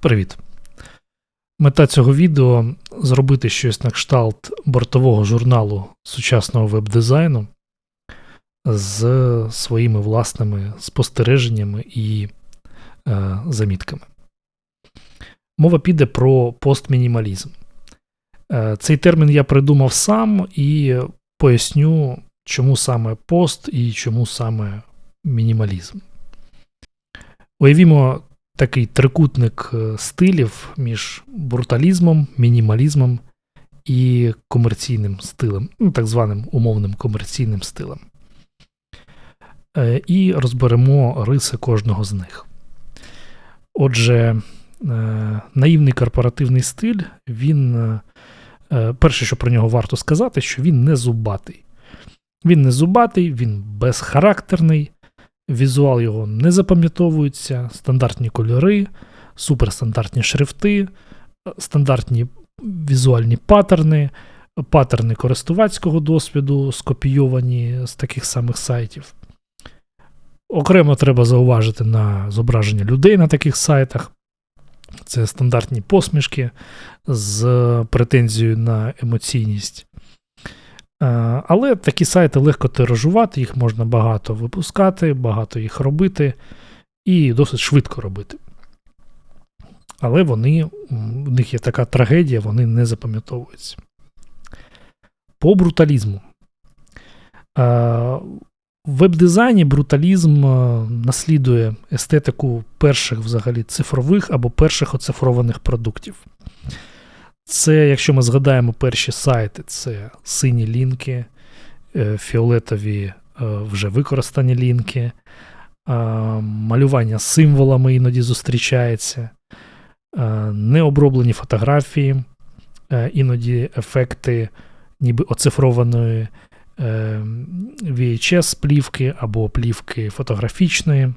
Привіт! Мета цього відео зробити щось на кшталт бортового журналу сучасного веб-дизайну з своїми власними спостереженнями і е, замітками. Мова піде про постмінімалізм. Е, цей термін я придумав сам і поясню, чому саме пост і чому саме мінімалізм. Уявімо такий трикутник е, стилів між бруталізмом, мінімалізмом і комерційним стилем, ну, так званим умовним комерційним стилем. Е, і розберемо риси кожного з них. Отже, е, наївний корпоративний стиль, він, перше, що про нього варто сказати, що він не зубатий. Він не зубатий, він безхарактерний, Візуал його не запам'ятовується, стандартні кольори, суперстандартні шрифти, стандартні візуальні паттерни, паттерни користувацького досвіду, скопійовані з таких самих сайтів. Окремо треба зауважити на зображення людей на таких сайтах. Це стандартні посмішки з претензією на емоційність. Е, але такі сайти легко тиражувати, їх можна багато випускати, багато їх робити і досить швидко робити. Але вони, в них є така трагедія, вони не запам'ятовуються. По бруталізму. Е, в веб-дизайні бруталізм е, наслідує естетику перших взагалі цифрових або перших оцифрованих продуктів. Це, якщо ми згадаємо перші сайти, це сині лінки, е, фіолетові е, вже використані лінки, малювання символами іноді зустрічається, необроблені фотографії, е, іноді ефекти ніби оцифрованої VHS плівки або плівки фотографічної.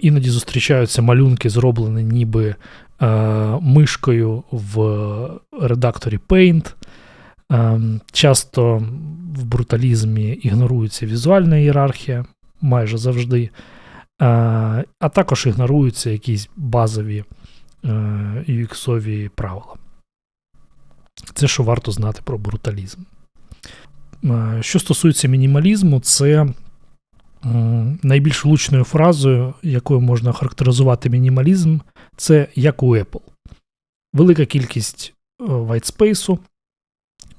Іноді зустрічаються малюнки, зроблені ніби Е, мишкою в редакторі Paint. Е, часто в бруталізмі ігнорується візуальна ієрархія майже завжди, е, а також ігноруються якісь базові UX-ові правила. Це що варто знати про бруталізм. Що стосується мінімалізму, це найбільш влучною фразою, якою можна характеризувати мінімалізм, це як у Apple. Велика кількість вайтспейсу,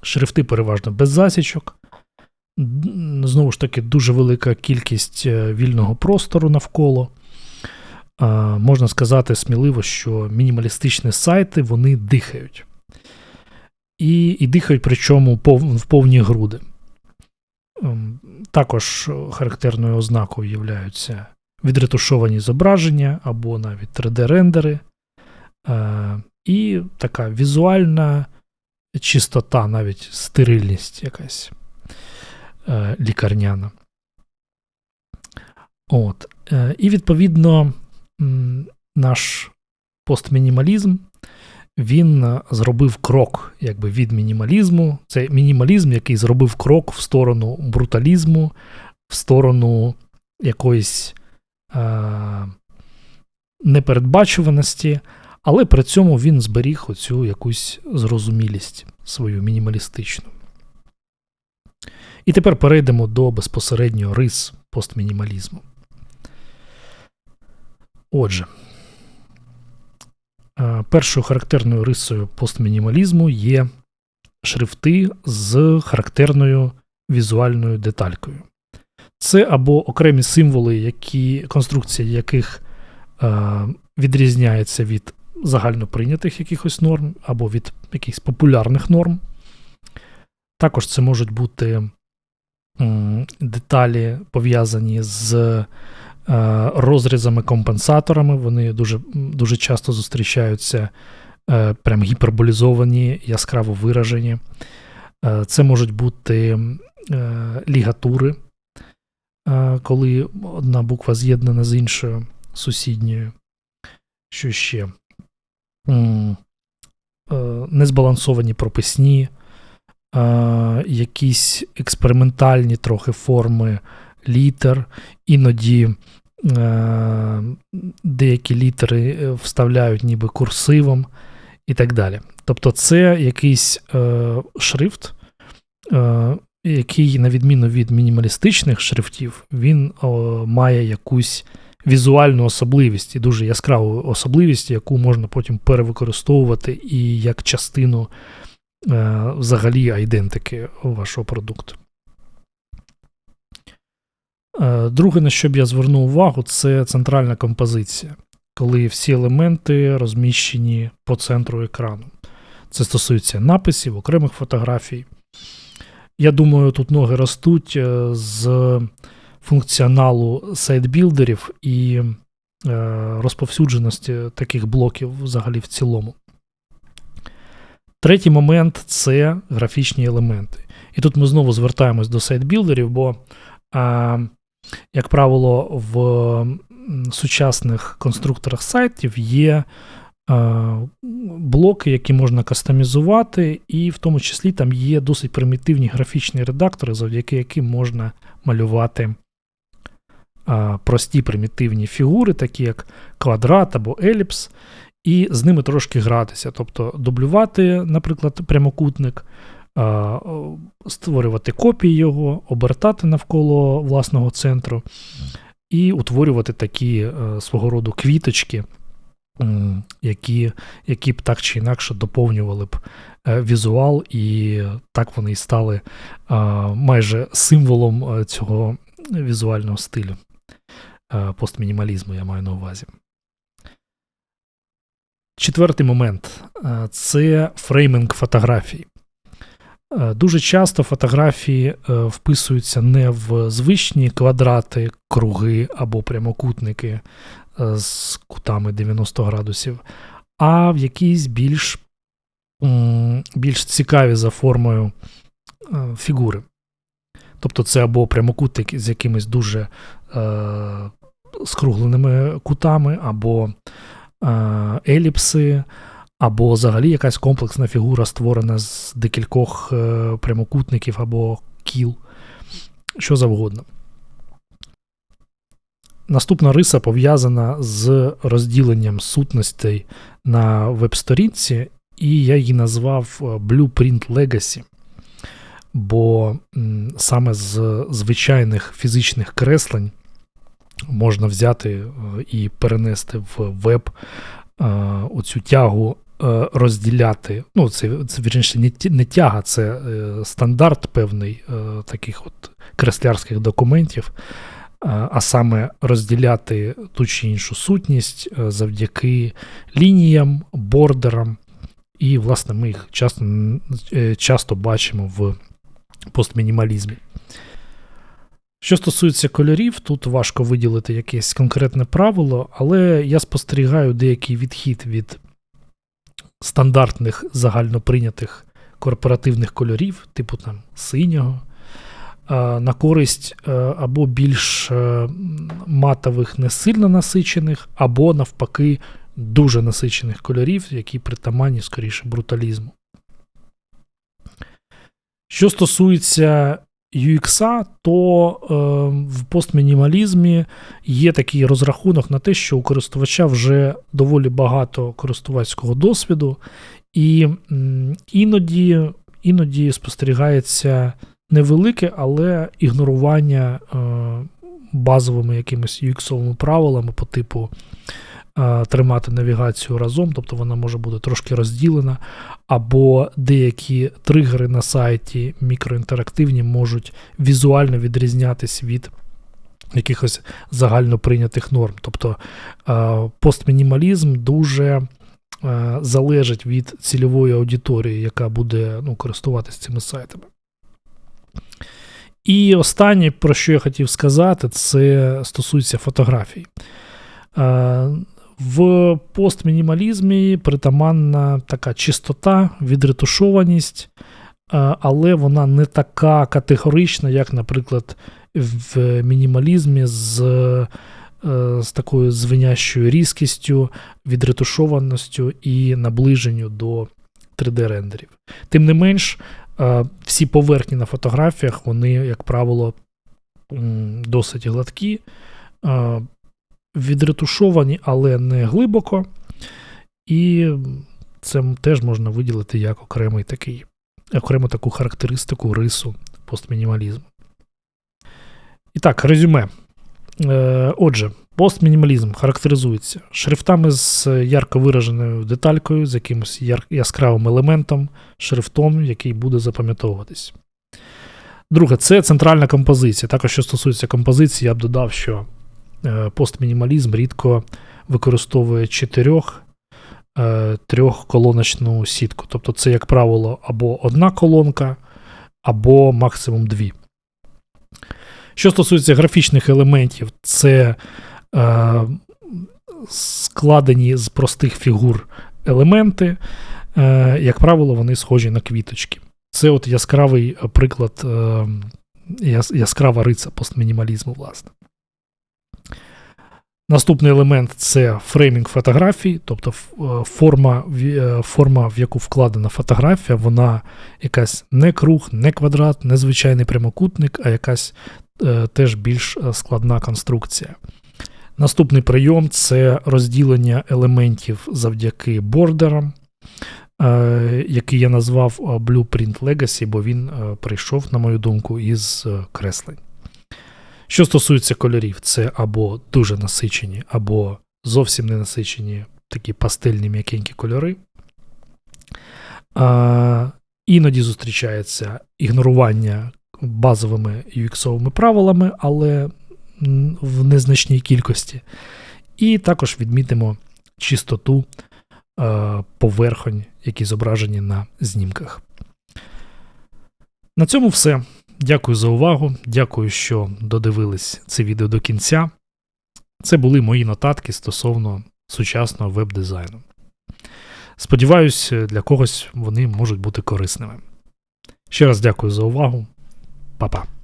шрифти переважно без засічок. Знову ж таки, дуже велика кількість е, вільного простору навколо. Можна сказати сміливо, що мінімалістичні сайти вони дихають. І і дихають, причому в повні груди. Ем, також характерною ознакою являються відретушовані зображення або навіть 3D-рендери. Е, і така візуальна чистота, навіть стерильність якась е, лікарняна. От. Е, і відповідно наш постмінімалізм він зробив крок якби, від мінімалізму. Це мінімалізм, який зробив крок в сторону бруталізму, в сторону якоїсь е, непередбачуваності, але при цьому він зберіг оцю якусь зрозумілість свою мінімалістичну. І тепер перейдемо до безпосередньо рис постмінімалізму. Отже, е, першою характерною рисою постмінімалізму є шрифти з характерною візуальною деталькою. Це або окремі символи, які, конструкція яких е, відрізняється від загальноприйнятих якихось норм, або від якихось популярних норм. Також це можуть бути деталі, пов'язані з е, розрізами-компенсаторами. Вони дуже дуже часто зустрічаються е, прям гіперболізовані, яскраво виражені. Е, це можуть бути е, лігатури коли одна буква з'єднана з іншою сусідньою. Що ще? Е, незбалансовані прописні, якісь експериментальні трохи форми літер, іноді е, деякі літери е, вставляють ніби курсивом і так далі. Тобто, це якийсь е, шрифт, е, який, на відміну від мінімалістичних шрифтів, він має якусь візуальну особливість і дуже яскраву особливість, яку можна потім перевикористовувати і як частину е, взагалі айдентики вашого продукту. Е, друге, на що б я звернув увагу, це центральна композиція, коли всі елементи розміщені по центру екрану. Це стосується написів, окремих фотографій. Я думаю, тут ноги ростуть е, з функціоналу сайтбілдерів і е, розповсюдженості таких блоків взагалі в цілому. Третій момент це графічні елементи. І тут ми знову звертаємось до сайтбілдерів, бо, як правило, в сучасних конструкторах сайтів є блоки, які можна кастомізувати, і в тому числі там є досить примітивні графічні редактори, завдяки яким можна малювати прості примітивні фігури, такі як квадрат або еліпс, і з ними трошки гратися. Тобто дублювати, наприклад, прямокутник, створювати копії його, обертати навколо власного центру і утворювати такі е, свого роду квіточки які які б так чи інакше доповнювали б е, візуал, і так вони і стали майже символом е, цього візуального стилю е, постмінімалізму, я маю на увазі. Четвертий момент це фрейминг фотографій. Дуже часто фотографії вписуються не в звичні квадрати, круги або прямокутники, Е, з кутами 90 градусів, а в якісь більш більш цікаві за формою е, фігури. Тобто це або прямокутник з якимись дуже е, скругленими кутами, або е, еліпси, або взагалі якась комплексна фігура, створена з декількох е, прямокутників або кіл, що завгодно. Наступна риса пов'язана з розділенням сутностей на веб-сторінці, і я її назвав е, Blueprint Legacy. Бо саме з звичайних фізичних креслень можна взяти е, і перенести в веб оцю тягу, розділяти. Ну, це це вірніше, не тяга, це стандарт певний таких от креслярських документів а саме розділяти ту чи іншу сутність е, завдяки лініям, бордерам. І, власне, ми їх часто е, часто бачимо в постмінімалізмі. Що стосується кольорів, тут важко виділити якесь конкретне правило, але я спостерігаю деякий відхід від стандартних загальноприйнятих корпоративних кольорів, типу там синього, на користь е, або більш е, матових, не сильно насичених, або, навпаки, дуже насичених кольорів, які притаманні скоріше бруталізму. Що стосується UX, то е, в постмінімалізмі є такий розрахунок на те, що у користувача вже доволі багато користувацького досвіду, і іноді, іноді спостерігається невелике, але ігнорування е, базовими якимись UX-овими правилами по типу тримати навігацію разом, тобто вона може бути трошки розділена, або деякі тригери на сайті мікроінтерактивні можуть візуально відрізнятися від. Якихось загально прийнятих норм. Тобто е, постмінімалізм дуже е, залежить від цільової аудиторії, яка буде ну, користуватися цими сайтами. І останнє, про що я хотів сказати, це стосується фотографій. В постмінімалізмі притаманна така чистота, відретушованість, е, але вона не така категорична, як, наприклад, в мінімалізмі з е, з такою звинящою різкістю, відретушованістю і наближенню до 3D-рендерів. Тим не менш, Е, всі поверхні на фотографіях, вони, як правило, досить гладкі. Відретушовані, але не глибоко. І це теж можна виділити як окремий такий, окрему таку характеристику рису постмінімалізму. І так, резюме. Е, Отже, постмінімалізм характеризується шрифтами з ярко вираженою деталькою, з якимось яскравим елементом, шрифтом, який буде запам'ятовуватись. Друге, це центральна композиція. Також, що стосується композиції, я б додав, що постмінімалізм рідко використовує чотирьох е, трьохколоночну сітку. Тобто, це, як правило, або одна колонка, або максимум дві. Що стосується графічних елементів, це е, складені з простих фігур елементи. Е, як правило, вони схожі на квіточки. Це от яскравий е, приклад, е, яскрава риця постмінімалізму, власне. Наступний елемент це фреймінг фотографій, тобто е, форма, е, форма, в яку вкладена фотографія, вона якась не круг, не квадрат, не звичайний прямокутник, а якась е, теж більш е, складна конструкція. Наступний прийом це розділення елементів завдяки бордерам, е, який я назвав Blueprint Legacy, бо він прийшов, на мою думку, із креслень. Що стосується кольорів, це або дуже насичені, або зовсім не насичені такі пастельні м'якенькі кольори. А, іноді зустрічається ігнорування базовими UX-овими правилами, але в незначній кількості. І також відмітимо чистоту е, поверхонь, які зображені на знімках. На цьому все. Дякую за увагу. Дякую, що додивились це відео до кінця. Це були мої нотатки стосовно сучасного веб-дизайну. Сподіваюсь, для когось вони можуть бути корисними. Ще раз дякую за увагу. Па-па.